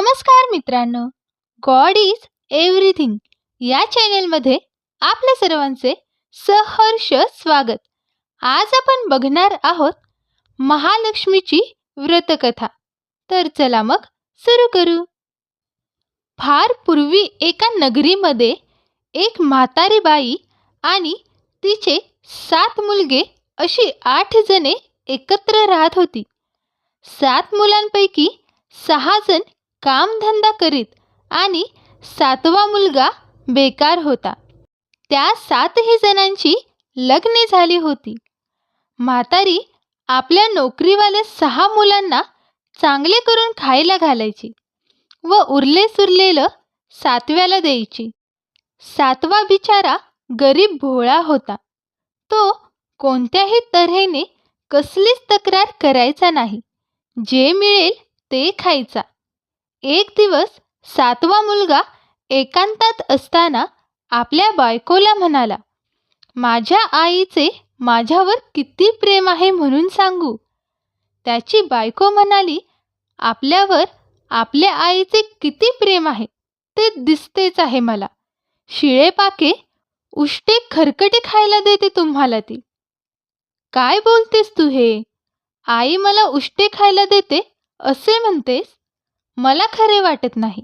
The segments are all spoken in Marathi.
नमस्कार मित्रांनो. गॉड इज एव्हरीथिंग या चॅनेलमध्ये आपल्या सर्वांचे सहर्ष स्वागत. आज आपण बघणार आहोत महालक्ष्मीची व्रतकथा. तर चला मग सुरू करू. फार पूर्वी एका नगरीमध्ये एक म्हातारी बाई आणि तिचे सात मुलगे अशी आठ जणे एकत्र राहत होती. सात मुलांपैकी सहा जण कामधंदा करीत आणि सातवा मुलगा बेकार होता. त्या सातही जणांची लग्ने झाली होती. म्हातारी आपल्या नोकरीवाल्या सहा मुलांना चांगले करून खायला घालायची व उरले सुरलेलं सातव्याला द्यायची. सातवा बिचारा गरीब भोळा होता. तो कोणत्याही तऱ्हेने कसलीच तक्रार करायचा नाही. जे मिळेल ते खायचा. एक दिवस सातवा मुलगा एकांतात असताना आपल्या बायकोला म्हणाला माझ्या आईचे माझ्यावर किती प्रेम आहे म्हणून सांगू. त्याची बायको म्हणाली आपल्यावर आपल्या आईचे किती प्रेम आहे ते दिसतेच आहे मला. शिळे पाके उष्टे खरकटे खायला देते तुम्हाला ती. काय बोलतेस तू हे? आई मला उष्टे खायला देते असे म्हणतेस? मला खरे वाटत नाही.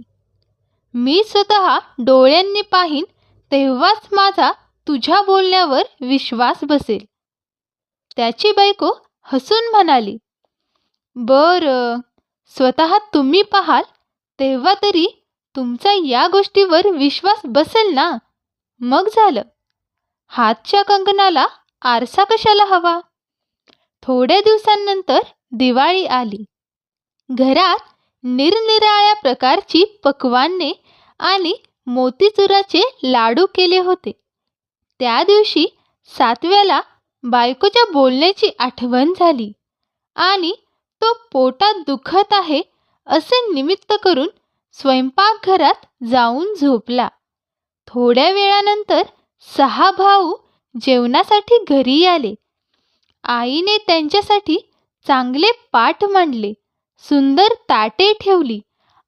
मी स्वतः डोळ्यांनी पाहीन तेव्हाच माझा तुझ्या बोलण्यावर विश्वास बसेल. त्याची बायको हसून म्हणाली बरं स्वतः तुम्ही पाहाल तेव्हा तरी तुमचा या गोष्टीवर विश्वास बसेल ना? मग झालं. हातच्या कंकणाला आरसा कशाला हवा? थोड्या दिवसांनंतर दिवाळी आली. घरात निरनिराळ्या प्रकारची पक्वान्ने आणि मोतीचुराचे लाडू केले होते. त्या दिवशी सातव्याला बायकोच्या बोलण्याची आठवण झाली आणि तो पोटात दुखत आहे असे निमित्त करून स्वयंपाकघरात जाऊन झोपला. थोड्या वेळानंतर सहा भाऊ जेवणासाठी घरी आले. आईने त्यांच्यासाठी चांगले पाठ मांडले. सुंदर ताटे ठेवली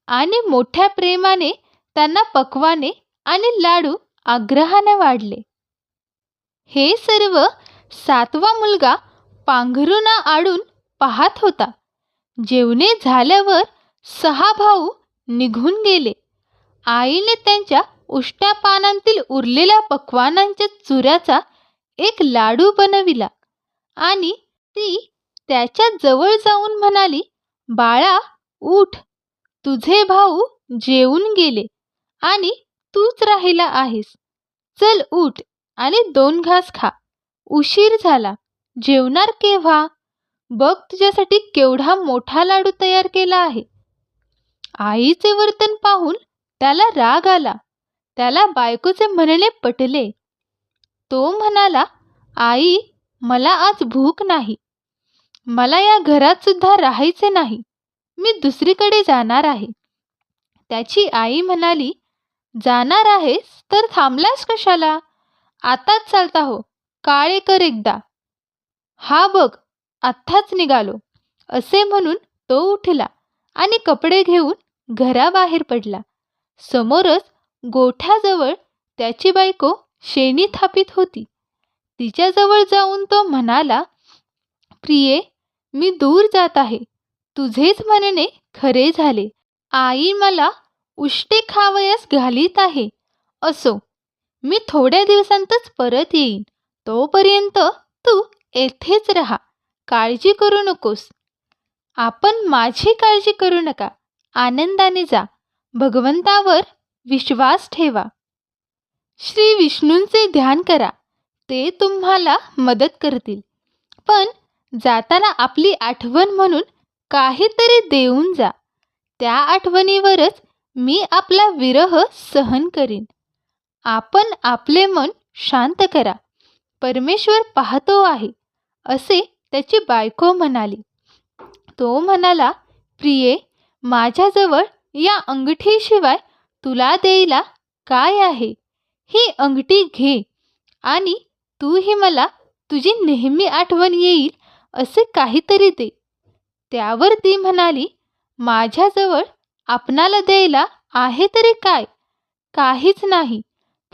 आणि मोठ्या प्रेमाने त्यांना पक्वाने आणि लाडू आग्रहाने वाढले. हे सर्व सातवा मुलगा पांघरुणा आडून पाहत होता. जेवणे झाल्यावर सहा भाऊ निघून गेले. आईने त्यांच्या उष्ट्या पानांतील उरलेल्या पक्वानांच्या चुऱ्याचा एक लाडू बनविला आणि ती त्याच्याजवळ जाऊन म्हणाली बाळा उठ. तुझे भाऊ जेवून गेले आणि तूच राहिला आहेस. चल उठ आणि दोन घास खा. उशीर झाला. जेवणार केव्हा? बघ तुझ्यासाठी केवढा मोठा लाडू तयार केला आहे. आईचे वर्तन पाहून त्याला राग आला. त्याला बायकोचे म्हणणे पटले. तो म्हणाला आई मला आज भूक नाही. मला या घरात सुद्धा राहायचे नाही. मी दुसरीकडे जाणार आहे. त्याची आई म्हणाली जाणार आहेस तर थांबलास कशाला? आताच चालता हो. काळे कर एकदा. हा बघ आत्ताच निघालो. असे म्हणून तो उठला आणि कपडे घेऊन घराबाहेर पडला. समोरच गोठ्याजवळ त्याची बायको शेणी थापित होती. तिच्याजवळ जाऊन तो म्हणाला प्रिये मी दूर जात आहे. तुझेच म्हणणे खरे झाले. आई मला उष्टे खावयास घालीत आहे. असो मी थोड्या दिवसांतच परत येईन. तोपर्यंत तू येथेच राहा. काळजी करू नकोस. आपण माझी काळजी करू नका. आनंदाने जा. भगवंतावर विश्वास ठेवा. श्री विष्णूंचे ध्यान करा. ते तुम्हाला मदत करतील. पण जाताना आपली आठवण म्हणून काहीतरी देऊन जा. त्या आठवणीवरच मी आपला विरह सहन करीन. आपण आपले मन शांत करा. परमेश्वर पाहतो आहे असे त्याची बायको म्हणाली. तो म्हणाला प्रिये माझ्याजवळ या अंगठीशिवाय तुला द्यायला काय आहे? ही अंगठी घे आणि तूही मला तुझी नेहमी आठवण येईल असे काहीतरी दे. त्यावर ती म्हणाली माझ्याजवळ आपणाला द्यायला आहे तरी काय? काहीच नाही.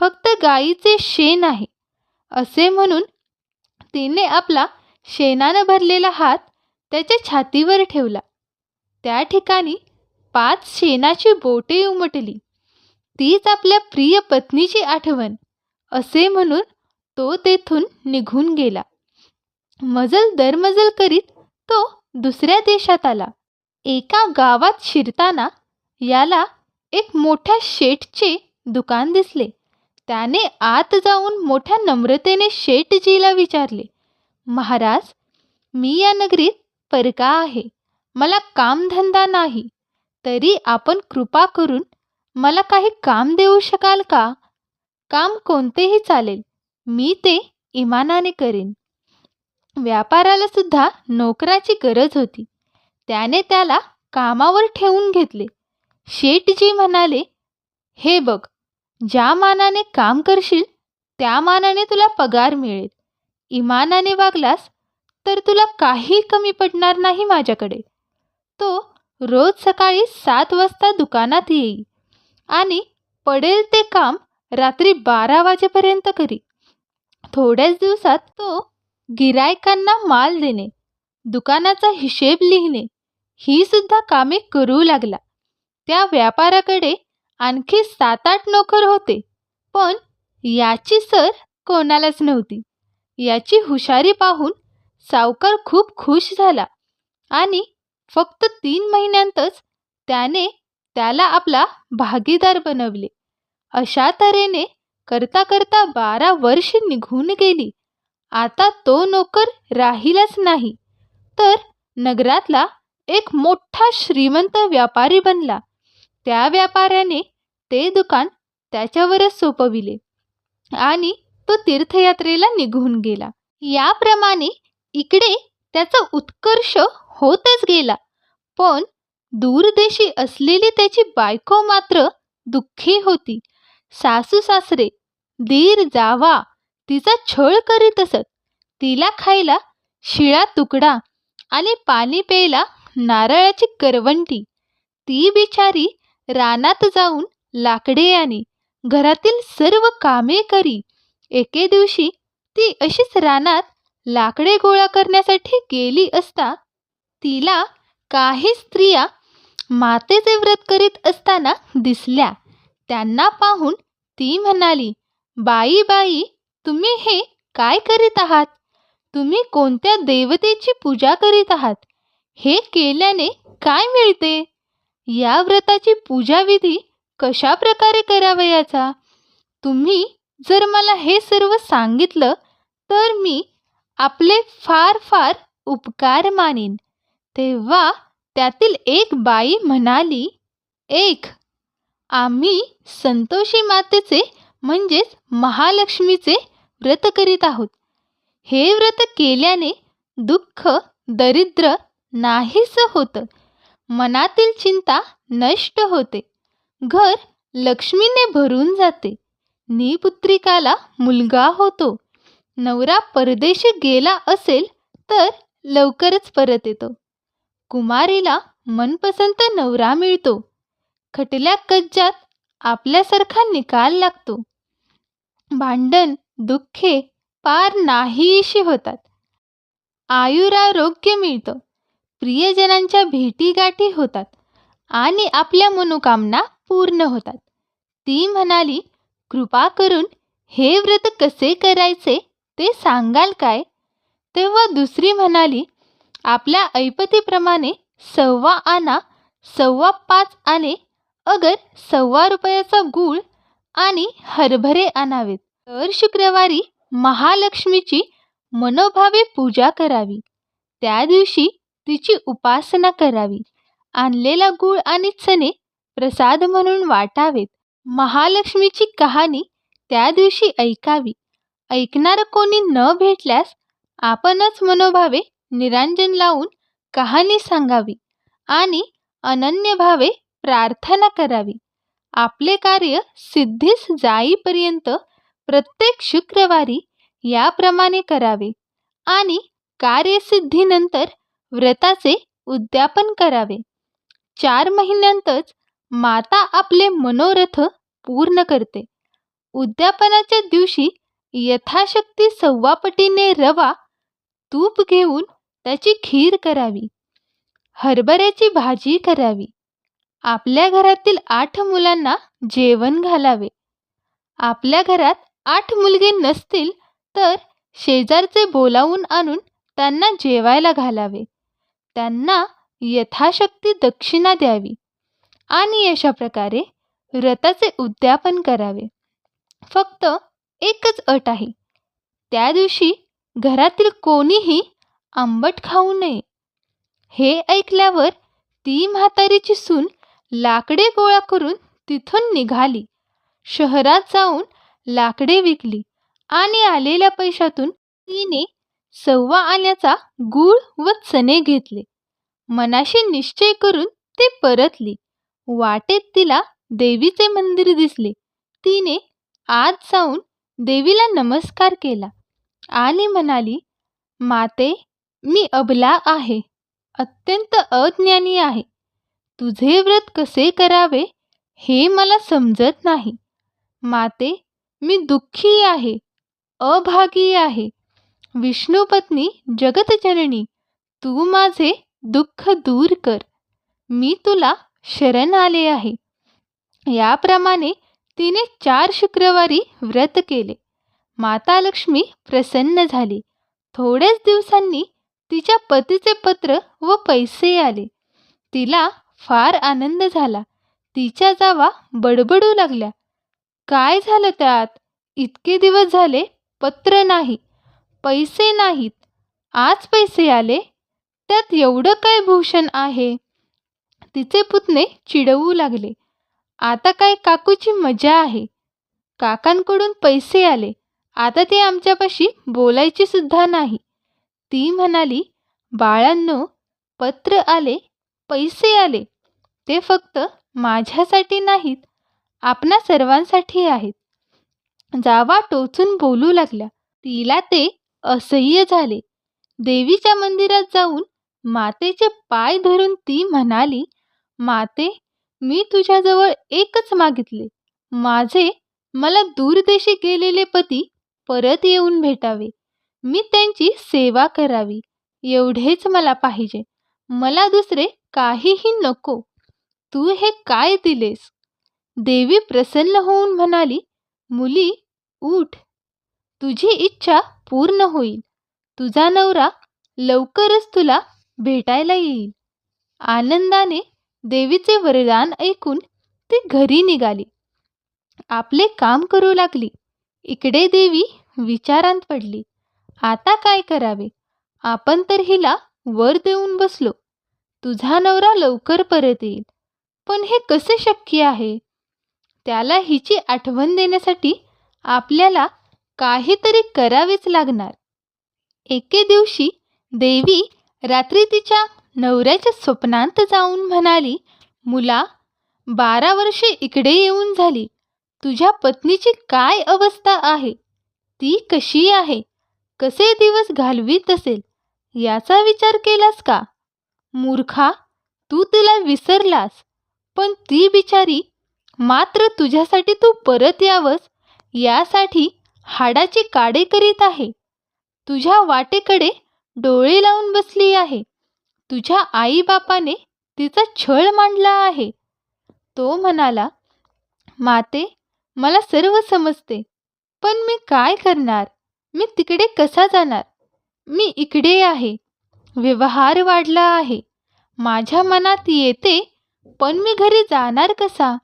फक्त गाईचे शेण आहे. असे म्हणून तिने आपला शेणानं भरलेला हात त्याच्या छातीवर ठेवला. त्या ठिकाणी पाच शेणाची बोटे उमटली. तीच आपल्या प्रिय पत्नीची आठवण. असे म्हणून तो तेथून निघून गेला. मजल दरमजल करीत तो दुसऱ्या देशात आला. एका गावात शिरताना याला एक मोठ्या शेठचे दुकान दिसले. त्याने आत जाऊन मोठ्या नम्रतेने शेठजीला विचारले महाराज मी या नगरीत परका आहे. मला कामधंदा नाही. तरी आपण कृपा करून मला काही काम देऊ शकाल का? काम कोणतेही चालेल. मी ते इमानाने करेन. व्यापाराला सुद्धा नोकराची गरज होती. त्याने त्याला कामावर ठेवून घेतले. शेठजी म्हणाले हे बघ ज्या मानाने काम करशील त्या मानाने तुला पगार मिळेल. इमानाने वागलास तर तुला काही कमी पडणार नाही माझ्याकडे. तो रोज सकाळी सात वाजता दुकानात येई आणि पडेल ते काम रात्री बारा वाजेपर्यंत करी. थोड्याच दिवसात तो गिरायकांना माल देणे दुकानाचा हिशेब लिहिणे ही सुद्धा कामे करू लागला. त्या व्यापाराकडे आणखी सात आठ नोकर होते पण याची सर कोणालाच नव्हती. याची हुशारी पाहून सावकार खूप खुश झाला आणि फक्त तीन महिन्यांतच त्याने त्याला आपला भागीदार बनवले. अशा तऱ्हेने करता करता बारा वर्ष निघून गेली. आता तो नोकर राहिलाच नाही. तर नगरातला एक मोठा श्रीमंत व्यापारी बनला. त्या व्यापाऱ्याने ते दुकान त्याच्यावरच सोपविले आणि तो तीर्थयात्रेला निघून गेला. याप्रमाणे इकडे त्याचा उत्कर्ष होतच गेला. पण दूरदेशी असलेली त्याची बायको मात्र दुःखी होती. सासू सासरे दीर जावा तिचा छळ करीत असत. तिला खायला शिळा तुकडा आणि पाणी प्यायला नारळाची करवंटी. ती बिचारी रानात जाऊन लाकडे आणि घरातील सर्व कामे करी. एके दिवशी ती अशीच रानात लाकडे गोळा करण्यासाठी गेली असता तिला काही स्त्रिया मातेचे व्रत करीत असताना दिसल्या. त्यांना पाहून ती म्हणाली बाई बाई तुम्ही हे काय करीत आहात? तुम्ही कोणत्या देवतेची पूजा करीत आहात? हे केल्याने काय मिळते? या व्रताची पूजाविधी कशा प्रकारे करावयाचा तुम्ही जर मला हे सर्व सांगितलं तर मी आपले फार फार उपकार मानेन. तेव्हा त्यातील एक बाई म्हणाली एक आम्ही संतोषी मातेचे म्हणजेच महालक्ष्मीचे व्रत करीत आहोत. हे व्रत केल्याने दुःख दरिद्र नाहीस होतं. मनातील चिंता नष्ट होते. घर लक्ष्मीने भरून जाते. निपुत्रिकाला मुलगा होतो. नवरा परदेशी गेला असेल तर लवकरच परत येतो. कुमारीला मनपसंत नवरा मिळतो. खटल्या कज्जात आपल्यासारखा निकाल लागतो. भांडण दुःखे पार नाहीशी होतात. आयुरारोग्य मिळतं. प्रियजनांच्या भेटीगाठी होतात आणि आपल्या मनोकामना पूर्ण होतात. ती म्हणाली कृपा करून हे व्रत कसे करायचे ते सांगाल काय? तेव्हा दुसरी म्हणाली आपल्या ऐपतीप्रमाणे सव्वा आना सव्वा पाच आणे अगर सव्वा रुपयाचा गूळ आणि हरभरे आणावेत. तर शुक्रवारी महालक्ष्मीची मनोभावे पूजा करावी. त्या दिवशी तिची उपासना करावी. आणलेला गूळ आणि चणे प्रसाद म्हणून वाटावेत. महालक्ष्मीची कहाणी त्या दिवशी ऐकावी. ऐकणारं कोणी न भेटल्यास आपणच मनोभावे निरांजन लावून कहाणी सांगावी आणि अनन्य भावे प्रार्थना करावी. आपले कार्य सिद्धीस जाईपर्यंत प्रत्येक शुक्रवारी याप्रमाणे करावे आणि कार्यसिद्धीनंतर व्रताचे उद्यापन करावे. चार महिन्यांतच माता आपले मनोरथ पूर्ण करते. उद्यापनाच्या दिवशी यथाशक्ती सव्वापटीने रवा तूप घेऊन त्याची खीर करावी. हरभऱ्याची भाजी करावी. आपल्या घरातील आठ मुलांना जेवण घालावे. आपल्या घरात आठ मुलगे नसतील तर शेजारचे बोलावून आणून त्यांना जेवायला घालावे. त्यांना यथाशक्ती दक्षिणा द्यावी आणि अशा प्रकारे व्रताचे उद्यापन करावे. फक्त एकच अट आहे. त्या दिवशी घरातील कोणीही आंबट खाऊ नये. हे ऐकल्यावर ती म्हातारीची सून लाकडे गोळा करून तिथून निघाली. शहरात जाऊन लाकडे विकली आणि आलेल्या पैशातून तिने सव्वा आल्याचा गूळ व चणे घेतले. मनाशी निश्चय करून ते परतली. वाटेत तिला देवीचे मंदिर दिसले. तिने आत जाऊन देवीला नमस्कार केला आणि म्हणाली माते मी अबला आहे. अत्यंत अज्ञानी आहे. तुझे व्रत कसे करावे हे मला समजत नाही. माते मी दुःखी आहे अभागी आहे. विष्णुपत्नी जगतजननी तू माझे दुःख दूर कर. मी तुला शरण आले आहे. याप्रमाणे तिने चार शुक्रवारी व्रत केले. माता लक्ष्मी प्रसन्न झाली. थोड्याच दिवसांनी तिच्या पतीचे पत्र व पैसे आले. तिला फार आनंद झाला. तिच्या जावा बडबडू लागल्या. काय झालं त्यात? इतके दिवस झाले पत्र नाही पैसे नाहीत. आज पैसे आले? त्यात एवढं काय भूषण आहे? तिचे पुतणे चिडवू लागले. आता काय काकूची मजा आहे? काकांकडून पैसे आले. आता ते आमच्यापाशी बोलायची सुद्धा नाही. ती म्हणाली बाळांनो पत्र आले पैसे आले. ते फक्त माझ्यासाठी नाहीत. आपणा सर्वांसाठी आहेत. जावा टोचून बोलू लागल्या. तिला ते असह्य झाले. देवीच्या मंदिरात जाऊन मातेचे पाय धरून ती म्हणाली माते मी तुझ्याजवळ एकच मागितले. माझे मला दूरदेशी गेलेले पती परत येऊन भेटावे. मी त्यांची सेवा करावी. एवढेच मला पाहिजे. मला दुसरे काहीही नको. तू हे काय दिलेस? देवी प्रसन्न होऊन म्हणाली मुली उठ. तुझी इच्छा पूर्ण होईल. तुझा नवरा लवकरच तुला भेटायला येईल. आनंदाने देवीचे वरदान ऐकून ती घरी निघाली. आपले काम करू लागली. इकडे देवी विचारांत पडली आता काय करावे? आपण तर हिला वर देऊन बसलो. तुझा नवरा लवकर परत येईल. पण हे कसे शक्य आहे? त्याला हिची आठवण देण्यासाठी आपल्याला काहीतरी करावेच लागणार. एके दिवशी देवी रात्री तिच्या नवऱ्याच्या स्वप्नांत जाऊन म्हणाली मुला बारा वर्षे इकडे येऊन झाली. तुझ्या पत्नीची काय अवस्था आहे? ती कशी आहे? कसे दिवस घालवीत असेल? याचा विचार केलास का? मूर्खा तू तिला विसरलास. पण ती बिचारी मात्र तुझ्यासाठी तू परत यावंस यासाठी हाडाची काडे करीत आहे. तुझ्या वाटेकडे डोळे लावून बसली आहे. तुझ्या आईबापाने तिचा छळ मांडला आहे. तो म्हणाला माते मला सर्व समजते पण मी काय करणार? मी तिकडे कसा जाणार? मी इकडे आहे. व्यवहार वाढला आहे. माझ्या मनात येते पण मी घरी जाणार कसा?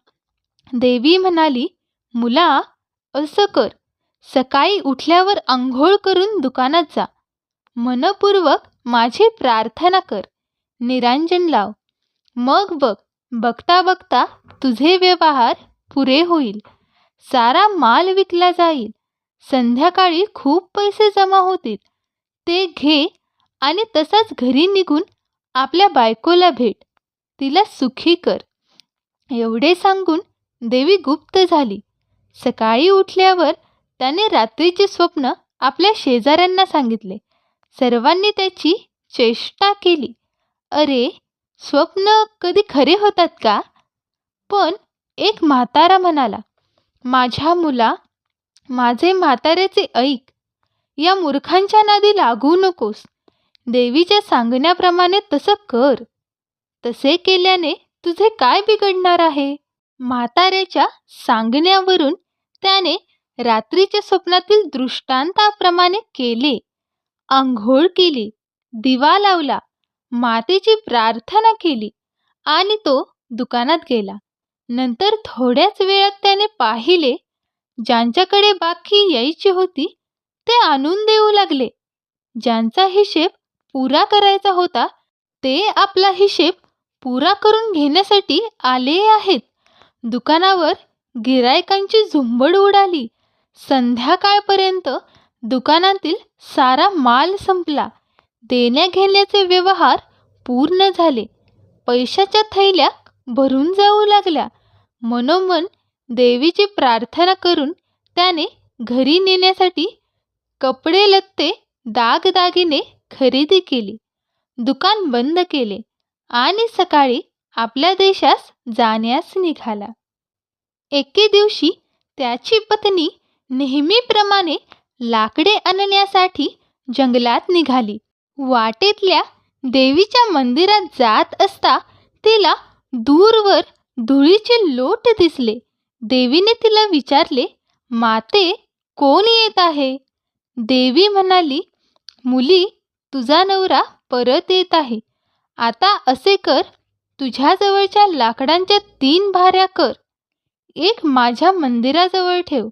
देवी म्हणाली मुला असं कर. सकाळी उठल्यावर आंघोळ करून दुकानात जा. मनपूर्वक माझी प्रार्थना कर. निरांजन लाव. मग बघ बघता बघता तुझे व्यवहार पुरे होईल. सारा माल विकला जाईल. संध्याकाळी खूप पैसे जमा होतील. ते घे आणि तसाच घरी निघून आपल्या बायकोला भेट. तिला सुखी कर. एवढे सांगून देवी गुप्त झाली. सकाळी उठल्यावर त्याने रात्रीचे स्वप्न आपल्या शेजाऱ्यांना सांगितले. सर्वांनी त्याची चेष्टा केली. अरे स्वप्न कधी खरे होतात का? पण एक म्हातारा म्हणाला माझ्या मुला माझे म्हाताऱ्याचे ऐक. या मूर्खांच्या नादी लागू नकोस. देवीच्या सांगण्याप्रमाणे तसं कर. तसे केल्याने तुझे काय बिघडणार आहे? म्हाताऱ्याच्या सांगण्यावरून त्याने रात्रीच्या स्वप्नातील दृष्टांताप्रमाणे केले. आंघोळ केली दिवा लावला मातेची प्रार्थना केली आणि तो दुकानात गेला. नंतर थोड्याच वेळात त्याने पाहिले ज्यांच्याकडे बाकी यायची होती ते आणून देऊ लागले. ज्यांचा हिशेब पुरा करायचा होता ते आपला हिशेब पुरा करून घेण्यासाठी आले आहेत. दुकानावर गिरायकांची झुंबड उडाली. संध्याकाळपर्यंत दुकानातील सारा माल संपला. देण्याघेण्याचे व्यवहार पूर्ण झाले. पैशाच्या थैल्या भरून जाऊ लागल्या. मनोमन देवीची प्रार्थना करून त्याने घरी नेण्यासाठी कपडे लत्ते दागदागिने खरेदी केली. दुकान बंद केले आणि सकाळी आपल्या देशास जाण्यास निघाला. एके दिवशी त्याची पत्नी नेहमीप्रमाणे लाकडे आणण्यासाठी जंगलात निघाली. वाटेतल्या देवीच्या मंदिरात जात असता तिला दूरवर धुळीचे लोट दिसले. देवीने तिला विचारले माते कोण येत आहे? देवी म्हणाली मुली तुझा नवरा परत येत आहे. आता असे कर तुझ्याजवळच्या लाकडांच्या तीन भाऱ्या कर. एक माझ्या मंदिराजवळ ठेव.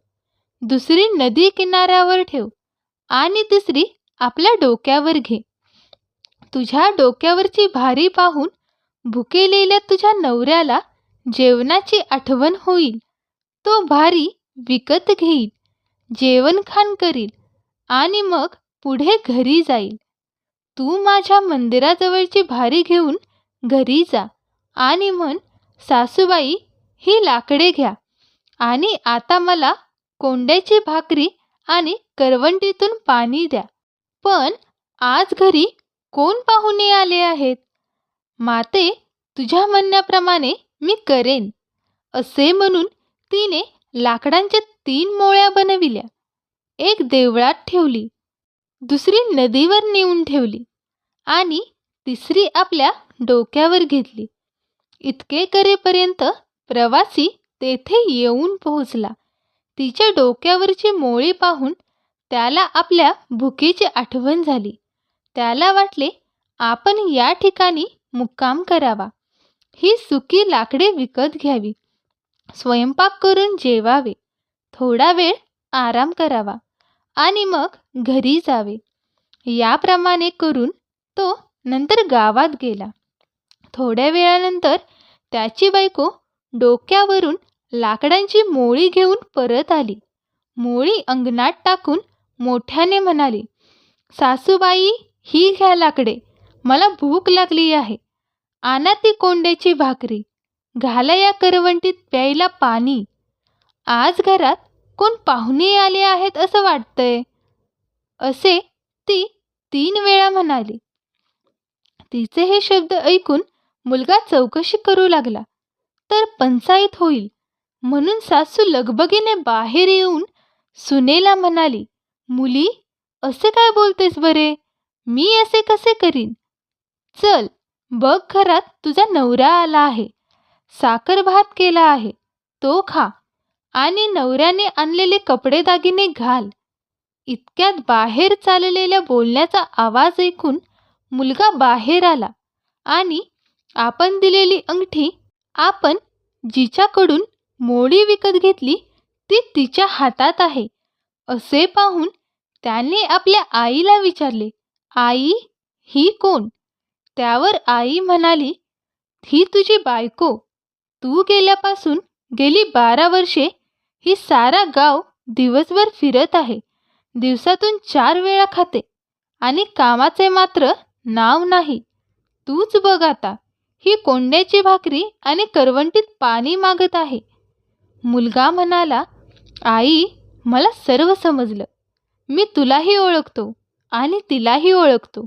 दुसरी नदी किनाऱ्यावर ठेव. आणि तिसरी आपल्या डोक्यावर घे. तुझ्या डोक्यावरची भारी पाहून भुकेलेल्या तुझ्या नवऱ्याला जेवणाची आठवण होईल. तो भारी विकत घेईल. जेवणखाण करील. आणि मग पुढे घरी जाईल. तू माझ्या मंदिराजवळची भारी घेऊन घरी जा. आणि म्हण सासूबाई ही लाकडे घ्या. आणि आता मला कोंड्याची भाकरी आणि करवंटीतून पाणी द्या. पण आज घरी कोण पाहुणे आले आहेत? माते तुझ्या म्हणण्याप्रमाणे मी करेन. असे म्हणून तिने लाकडांच्या तीन मोळ्या बनविल्या. एक देवळात ठेवली. दुसरी नदीवर नेऊन ठेवली. आणि तिसरी आपल्या डोक्यावर घेतली. इतके करेपर्यंत प्रवासी तेथे येऊन पोहोचला. तिच्या डोक्यावरची मोळी पाहून त्याला आपल्या भुकेची आठवण झाली. त्याला वाटले आपण या ठिकाणी मुक्काम करावा. ही सुकी लाकडे विकत घ्यावी. स्वयंपाक करून जेवावे. थोडा वेळ आराम करावा. आणि मग घरी जावे. याप्रमाणे करून तो नंतर गावात गेला. थोड्या वेळानंतर त्याची बायको डोक्यावरून लाकडांची मोळी घेऊन परत आली. मोळी अंगणात टाकून मोठ्याने म्हणाली सासूबाई ही घ्या लाकडे मला भूक लागली आहे. आणा ती कोंड्याची भाकरी घाला या करवंटीत प्यायला पाणी. आज घरात कोण पाहुणे आले आहेत असं वाटतंय? असे ती तीन वेळा म्हणाली. तिचे हे शब्द ऐकून मुलगा चौकशी करू लागला. तर पंचायत होईल. म्हणून सासू लगबगीने बाहेर येऊन सुनेला म्हणाली मुली असे काय बोलतेस बरे? मी असे कसे करीन? चल बघ घरात तुझा नवरा आला आहे. साखर भात केला आहे. तो खा. आणि नवऱ्याने आणलेले कपडे दागिने घाल. इतक्यात बाहेर चाललेल्या बोलण्याचा आवाज ऐकून मुलगा बाहेर आला आणि आपण दिलेली अंगठी आपण जिच्याकडून मोडी विकत घेतली ती तिच्या हातात आहे. असे पाहून त्याने आपल्या आईला विचारले आई ही कोण? त्यावर आई म्हणाली ही तुझी बायको. तू गेल्यापासून गेली बारा वर्षे. ही सारा गाव दिवसभर फिरत आहे. दिवसातून चार वेळा खाते. आणि कामाचे मात्र नाव नाही. तूच बघ आता. ही कोंड्याची भाकरी आणि करवंटीत पाणी मागत आहे. मुलगा म्हणाला आई मला सर्व समजलं. मी तुलाही ओळखतो आणि तिलाही ओळखतो.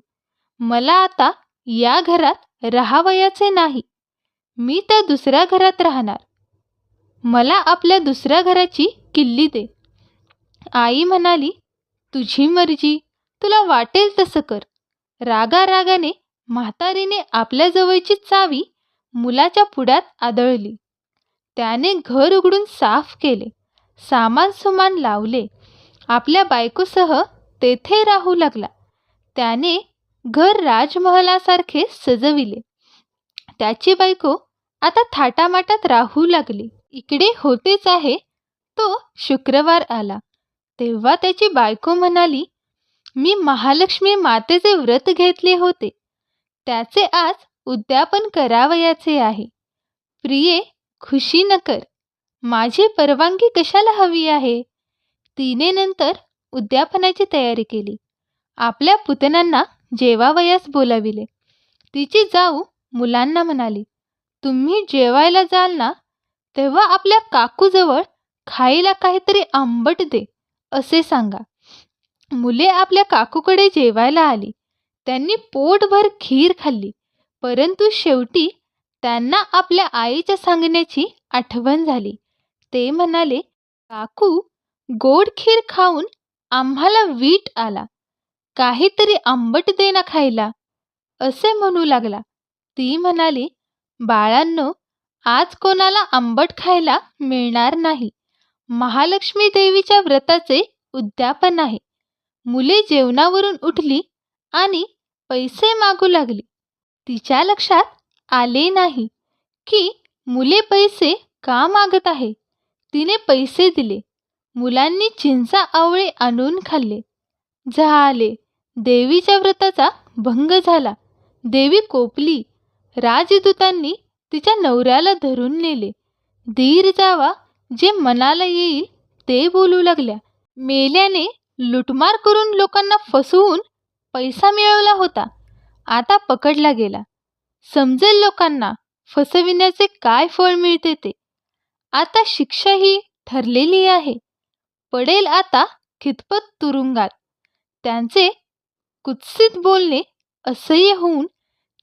मला आता या घरात राहावयाचे नाही. मी त्या दुसऱ्या घरात राहणार. मला आपल्या दुसऱ्या घराची किल्ली दे. आई म्हणाली तुझी मर्जी. तुला वाटेल तसं कर. रागा रागाने म्हातारीने आपल्या जवळची चावी मुलाच्या पुढ्यात आदळली. त्याने घर उघडून साफ केले. सामान सुमान लावले. आपल्या बायकोसह तेथे राहू लागला. त्याने घर राजमहालासारखे सजविले. त्याची बायको आता थाटामाटात राहू लागली. इकडे होतेच आहे. तो शुक्रवार आला. तेव्हा त्याची बायको म्हणाली मी महालक्ष्मी मातेचे व्रत घेतले होते. त्याचे आज उद्यापन करावयाचे आहे. प्रिये खुशी न कर. माझी परवानगी कशाला हवी आहे? तिने नंतर उद्यापनाची तयारी केली. आपल्या पुतण्यांना जेवावयास बोलाविले. तिची जाऊ मुलांना म्हणाली तुम्ही जेवायला जाल ना तेव्हा आपल्या काकूजवळ खायला काहीतरी आंबट दे असे सांगा. मुले आपल्या काकूकडे जेवायला आली. त्यांनी पोटभर खीर खाल्ली. परंतु शेवटी त्यांना आपल्या आईच्या सांगण्याची आठवण झाली. ते म्हणाले काकू गोड खीर खाऊन आम्हाला वीट आला. काहीतरी आंबट दे ना खायला. असे म्हणू लागला. ती म्हणाली बाळांनो आज कोणाला आंबट खायला मिळणार नाही. महालक्ष्मी देवीच्या व्रताचे उद्यापन आहे. मुले जेवणावरून उठली आणि पैसे मागू लागली. तिच्या लक्षात आले नाही की मुले पैसे का मागत आहे. तिने पैसे दिले. मुलांनी चिंचा आवळे आणून खाल्ले. झाले. देवीच्या व्रताचा भंग झाला. देवी कोपली. राजदूतांनी तिच्या नवऱ्याला धरून नेले. धीर जावा जे मनाला येईल ते बोलू लागल्या. मेल्याने लुटमार करून लोकांना फसवून पैसा मिळवला होता. आता पकडला गेला. समजेल लोकांना फसविण्याचे काय फळ मिळते ते. आता शिक्षा ही ठरलेली आहे. पडेल आता खितपत तुरुंगात. त्यांचे कुत्सित बोलणे असह्य होऊन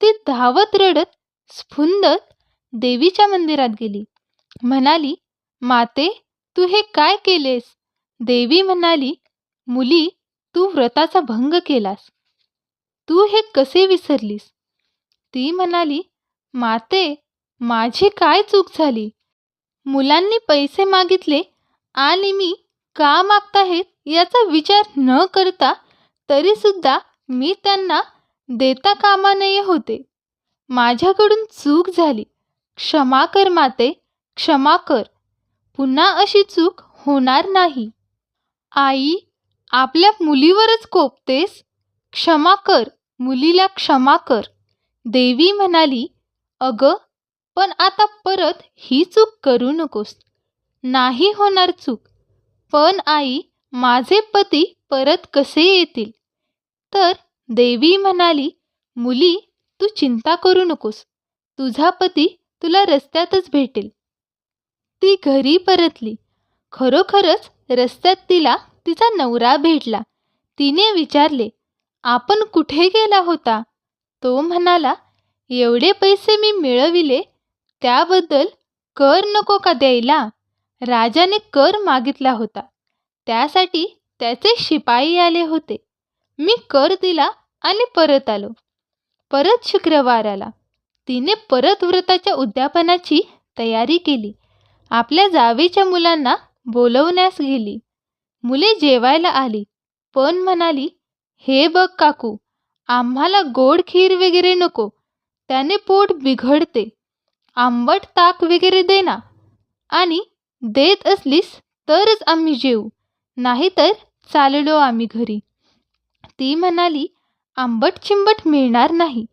ती धावत रडत स्फुंदत देवीच्या मंदिरात गेली. म्हणाली माते तू हे काय केलेस? देवी म्हणाली मुली तू व्रताचा भंग केलास. तू हे कसे विसरलीस? ती म्हणाली माते माझी काय चूक झाली? मुलांनी पैसे मागितले आणि मी का मागताहेत याचा विचार न करता तरीसुद्धा मी त्यांना देता कामा नये होते. माझ्याकडून चूक झाली. क्षमा कर माते क्षमा कर. पुन्हा अशी चूक होणार नाही. आई आपल्या मुलीवरच कोपतेस? क्षमा कर. मुलीला क्षमा कर. देवी म्हणाली अगं पण आता परत ही चूक करू नकोस. नाही होणार चूक. पण आई माझे पती परत कसे येतील? तर देवी म्हणाली मुली तू चिंता करू नकोस. तुझा पती तुला रस्त्यातच भेटेल. ती घरी परतली. खरोखरच रस्त्यात तिला तिचा नवरा भेटला. तिने विचारले आपण कुठे गेला होता? तो म्हणाला एवढे पैसे मी मिळविले त्याबद्दल कर नको का द्यायला? राजाने कर मागितला होता. त्यासाठी त्याचे शिपाई आले होते. मी कर दिला आणि परत आलो. परत शुक्रवार आला. तिने परत व्रताच्या उद्यापनाची तयारी केली. आपल्या जावेच्या मुलांना बोलवण्यास गेली. मुले जेवायला आली पण म्हणाली हे बघ काकू आम्हाला गोड खीर वगैरे नको त्याने पोट बिघडते. आंबट ताक वगैरे दे ना. आणि देत असलीस तरच आम्ही जेवू नाहीतर चाललो आम्ही घरी. ती म्हणाली आंबट चिंबट मिळणार नाही.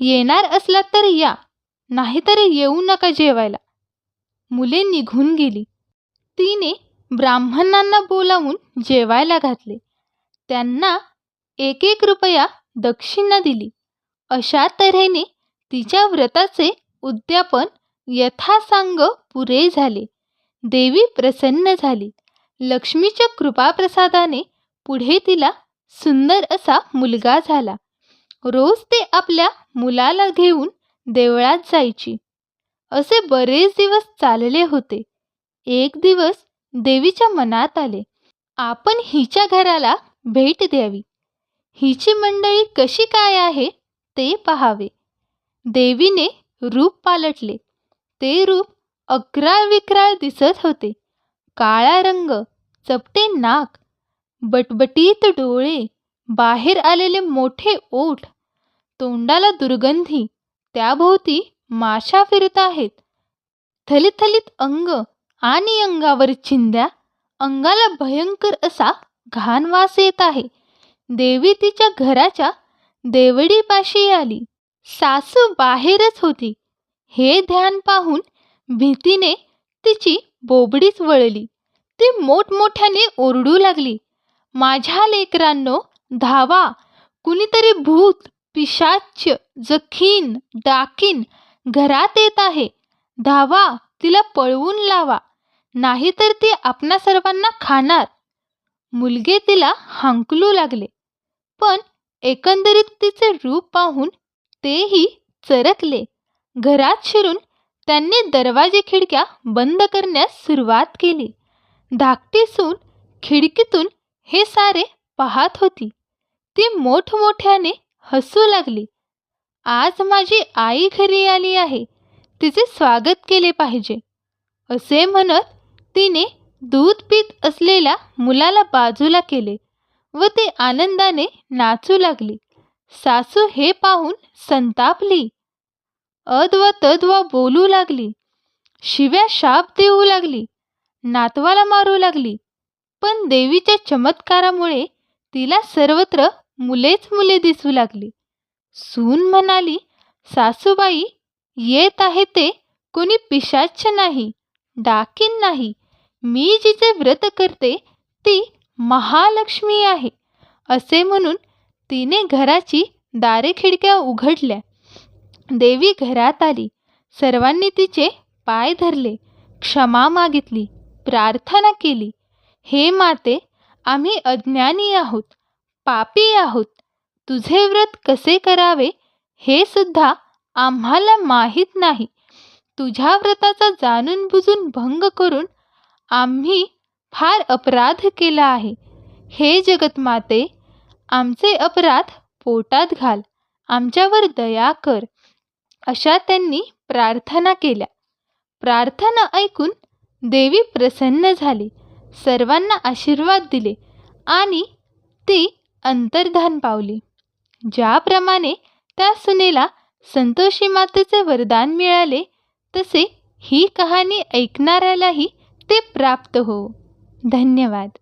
येणार असला तर या नाहीतर येऊ नका जेवायला. मुले निघून गेली. तिने ब्राह्मणांना बोलावून जेवायला घातले. त्यांना एक एक रुपया दक्षिणा दिली. अशा तऱ्हेने तिच्या व्रताचे उद्यापन यथासांग पुरे झाले. देवी प्रसन्न झाली. लक्ष्मीच्या कृपाप्रसादाने पुढे तिला सुंदर असा मुलगा झाला. रोज ते आपल्या मुलाला घेऊन देवळात जायची. असे बरेच दिवस चालले होते. एक दिवस देवीच्या मनात आले. आपण हिच्या घराला भेट द्यावी. हिची मंडळी कशी काय आहे ते पहावे. देवीने रूप पालटले. ते रूप अकराळ विक्राळ दिसत होते. काळा रंग चपटे नाक बटबटीत डोळे बाहेर आलेले मोठे ओठ तोंडाला दुर्गंधी त्याभोवती माशा फिरत आहेत. थलिथलित अंग आणि अंगावर चिंध्या अंगाला भयंकर असा घाण वास येत आहे. देवी तिच्या घराच्या देवडीपाशी आली. सासू बाहेरच होती. हे ध्यान पाहून भीतीने तिची बोबडीच वळली. ती मोठमोठ्याने ओरडू लागली. माझ्या लेकरांनो धावा. कुणीतरी भूत पिशाच जखीन डाकीन घरात येत आहे. धावा तिला पळवून लावा. नाहीतर ती आपणा सर्वांना खाणार. मुलगे तिला हांकलू लागले. पण एकंदरीत तिचे रूप पाहून तेही चरकले. घरात शिरून त्यांनी दरवाजे खिडक्या बंद करण्यास सुरुवात केली. धाकटी सून खिडकीतून हे सारे पाहत होती. ती मोठमोठ्याने हसू लागली. आज माझी आई घरी आली आहे. तिचे स्वागत केले पाहिजे. असे म्हणत तिने दूध पित असलेल्या मुलाला बाजूला केले. व ती आनंदाने नाचू लागली. सासू हे पाहून संतापली. अद्व तद्व बोलू लागली. शिव्या शाप देऊ लागली. नातवाला मारू लागली. पण देवीच्या चमत्कारामुळे तिला सर्वत्र मुलेच मुले दिसू लागली. सून म्हणाली सासूबाई येत आहे ते कोणी पिशाच नाही डाकीन नाही. मी जिचे व्रत करते ती महालक्ष्मी आहे असे म्हणून तिने घराची दारे खिडक्या उघडल्या. देवी घरात आली. सर्वांनी तिचे पाय धरले. क्षमा मागितली. प्रार्थना केली. हे माते आम्ही अज्ञानी आहोत पापी आहोत. तुझे व्रत कसे करावे हे सुद्धा आम्हाला माहीत नाही. तुझ्या व्रताचा जाणून बुजून भंग करून आम्ही फार अपराध केला आहे. हे जगतमाते आमचे अपराध पोटात घाल आमच्यावर दया कर अशा त्यांनी प्रार्थना केल्या. प्रार्थना ऐकून देवी प्रसन्न झाली सर्वांना आशीर्वाद दिले आणि ती अंतर्धान पावली. ज्याप्रमाणे त्या सुनेला संतोषी मातेचे वरदान मिळाले तसे ही कहाणी ऐकणाऱ्यालाही ते प्राप्त हो. धन्यवाद.